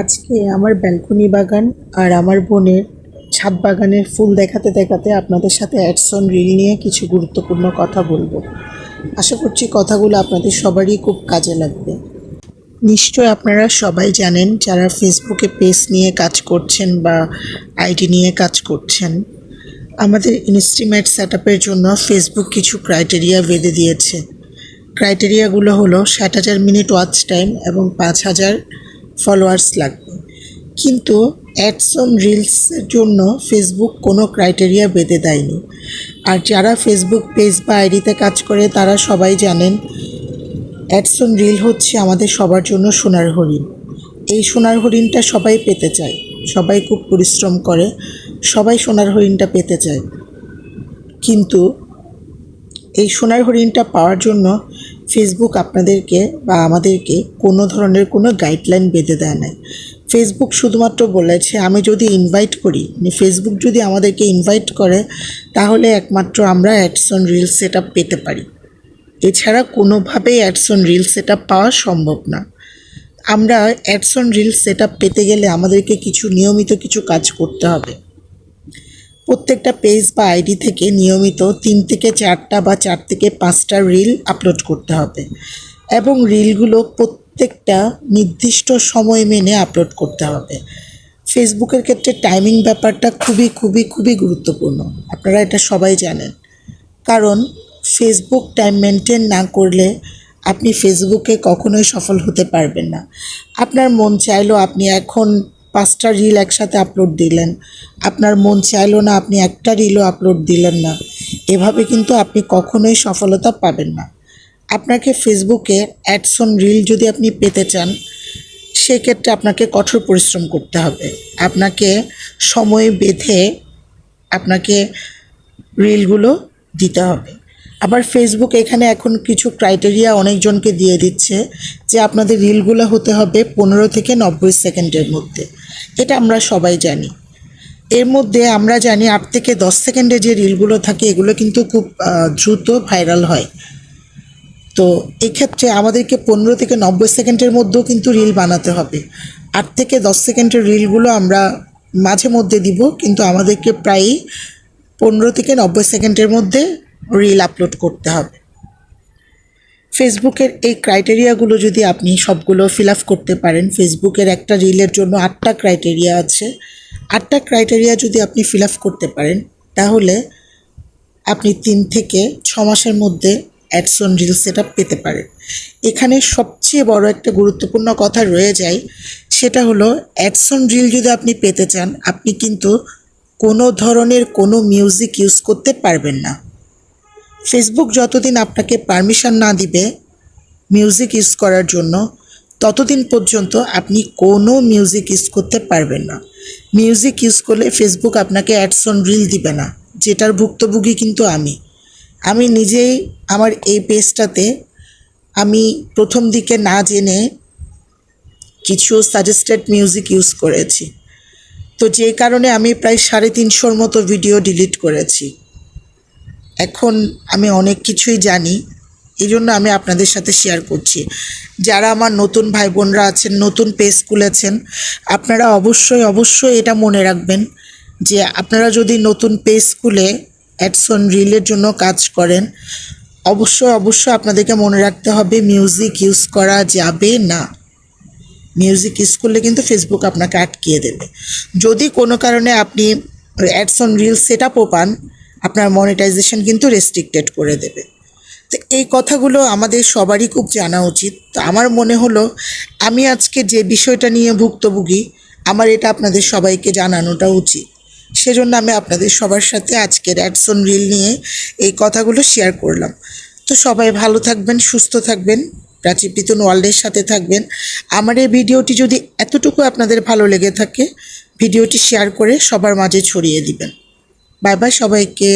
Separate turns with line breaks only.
আজকে আমার ব্যালকনি বাগান আর আমার বোনের ছাদ বাগানের ফুল দেখাতে দেখাতে আপনাদের সাথে অ্যাডসন রিল নিয়ে কিছু গুরুত্বপূর্ণ কথা বলব। আশা করছি কথাগুলো আপনাদের সবারই খুব কাজে লাগবে। নিশ্চয় আপনারা সবাই জানেন যারা ফেসবুকে পেজ নিয়ে কাজ করছেন বা আইডি নিয়ে কাজ করছেন, আমাদের ইনস্টিমেট সেট জন্য ফেসবুক কিছু ক্রাইটেরিয়া বেঁধে দিয়েছে। ক্রাইটেরিয়াগুলো হলো ষাট হাজার মিনিট ওয়াচ টাইম এবং পাঁচ হাজার ফলোয়ার্স লাগবে। কিন্তু অ্যাডস অন রিলসের জন্য ফেসবুক কোনো ক্রাইটেরিয়া বেঁধে দেয়নি। আর যারা ফেসবুক পেজ বা আইডিতে কাজ করে, তারা সবাই জানেন অ্যাডস অন রিল হচ্ছে আমাদের সবার জন্য সোনার হরিণ। এই সোনার হরিণটা সবাই পেতে চায়। সবাই খুব পরিশ্রম করে, সবাই সোনার হরিণটা পেতে চায়। কিন্তু এই সোনার হরিণটা পাওয়ার জন্য ফেসবুক আপনাদেরকে বা আমাদেরকে কোনো ধরনের কোনো গাইডলাইন বেঁধে দেয় নাই। ফেসবুক শুধুমাত্র বলেছে, আমি যদি ইনভাইট করি মানে ফেসবুক যদি আমাদেরকে ইনভাইট করে, তাহলে একমাত্র আমরা অ্যাডসন রিল সেট পেতে পারি। এছাড়া কোনোভাবেই অ্যাডসন রিল সেট পাওয়া সম্ভব না। আমরা অ্যাডসন রিল সেট পেতে গেলে আমাদেরকে কিছু নিয়মিত কিছু কাজ করতে হবে। প্রত্যেকটা পেজ বা আইডি থেকে নিয়মিত তিন থেকে চারটা বা চার থেকে পাঁচটা রিল আপলোড করতে হবে। এবং রিলগুলো প্রত্যেকটা নির্দিষ্ট সময় মেনে আপলোড করতে হবে। ফেসবুকের ক্ষেত্রে টাইমিং ব্যাপারটা খুবই খুবই খুবই গুরুত্বপূর্ণ। আপনারা এটা সবাই জানেন। কারণ ফেসবুক টাইম মেনটেন না করলে আপনি ফেসবুকে কখনোই সফল হতে পারবেন না। আপনার মন চাইলো আপনি এখন পাঁচটা রিল একসাথে আপলোড দিলেন। আপনার মন চাইলো না, আপনি একটা রিলও আপলোড দিলেন না। এভাবে কিন্তু আপনি কখনোই সফলতা পাবেন না। আপনাকে ফেসবুকে অ্যাডসন রিল যদি আপনি পেতে চান, সেক্ষেত্রে আপনাকে কঠোর পরিশ্রম করতে হবে। আপনাকে সময় বেঁধে আপনাকে রিলগুলো দিতে হবে। আবার ফেসবুক এখানে এখন কিছু ক্রাইটেরিয়া অনেকজনকে দিয়ে দিচ্ছে যে আপনাদের রিলগুলো হতে হবে পনেরো থেকে নব্বই সেকেন্ডের মধ্যে। এটা আমরা সবাই জানি। এর মধ্যে আমরা জানি আট থেকে দশ সেকেন্ডে যে রিলগুলো থাকে, এগুলো কিন্তু খুব দ্রুত ভাইরাল হয়। তো এক্ষেত্রে আমাদেরকে পনেরো থেকে নব্বই সেকেন্ডের মধ্যেও কিন্তু রিল বানাতে হবে। আট থেকে দশ সেকেন্ডের রিলগুলো আমরা মাঝে মধ্যে দিব, কিন্তু আমাদেরকে প্রায়ই পনেরো থেকে নব্বই সেকেন্ডের মধ্যে রিল আপলোড করতে হবে। ফেসবুকের এই ক্রাইটেরিয়াগুলো যদি আপনি সবগুলো ফিল আপ করতে পারেন ফেসবুকের একটা রিলের জন্য আটটা ক্রাইটেরিয়া আছে। আটটা ক্রাইটেরিয়া যদি আপনি ফিল আপ করতে পারেন, তাহলে আপনি তিন থেকে ছ মাসের মধ্যে অ্যাডসন রিল সেট পেতে পারেন। এখানে সবচেয়ে বড় একটা গুরুত্বপূর্ণ কথা রয়ে যায়, সেটা হলো অ্যাডসন রিল যদি আপনি পেতে চান, আপনি কিন্তু কোনো ধরনের কোনো মিউজিক ইউজ করতে পারবেন না। ফেসবুক যতদিন আপনাকে পারমিশন না দিবে মিউজিক ইউজ করার জন্য, ততদিন পর্যন্ত আপনি কোনো মিউজিক ইউজ করতে পারবেন না। মিউজিক ইউজ করলে ফেসবুক আপনাকে অ্যাডসন রিল দিবে না, যেটার ভুক্তভোগী কিন্তু আমি। আমি নিজেই আমার এই পেজটাতে আমি প্রথম দিকে না জেনে কিছু সাজেস্টেড মিউজিক ইউজ করেছি। তো যে কারণে আমি প্রায় সাড়ে তিনশোর মতো ভিডিও ডিলিট করেছি। এখন আমি অনেক কিছুই জানি এই জন্য আমি আপনাদের সাথে শেয়ার করছি। যারা আমার নতুন ভাই বোনরা আছেন, নতুন পেজ খুলেছেন আপনারা অবশ্যই অবশ্যই এটা মনে রাখবেন যে আপনারা যদি নতুন পেজ খুলে অ্যাডসন রিলের জন্য কাজ করেন, অবশ্যই অবশ্যই আপনাদেরকে মনে রাখতে হবে মিউজিক ইউজ করা যাবে না। মিউজিক ইউজ করলে কিন্তু ফেসবুক আপনাকে আটকিয়ে দেবে। যদি কোনো কারণে আপনি অ্যাডসন রিল সেট আপও পান আপনার মনিটাইজেশন কিন্তু রেস্ট্রিক্টেড করে দেবে। তো এই কথাগুলো আমাদের সবারই খুব জানা উচিত। তো আমার মনে হলো, আমি আজকে যে বিষয়টা নিয়ে ভুক্তভোগী, আমার এটা আপনাদের সবাইকে জানানোটা উচিত। সেজন্য আমি আপনাদের সবার সাথে আজকের অ্যাডসন রিল নিয়ে এই কথাগুলো শেয়ার করলাম। তো সবাই ভালো থাকবেন, সুস্থ থাকবেন প্রাচী পিতন ওয়ার্ল্ডের সাথে থাকবেন। আমার এই ভিডিওটি যদি এতটুকু আপনাদের ভালো লেগে থাকে, ভিডিওটি শেয়ার করে সবার মাঝে ছড়িয়ে দিবেন। বাই বাই সবাইকে।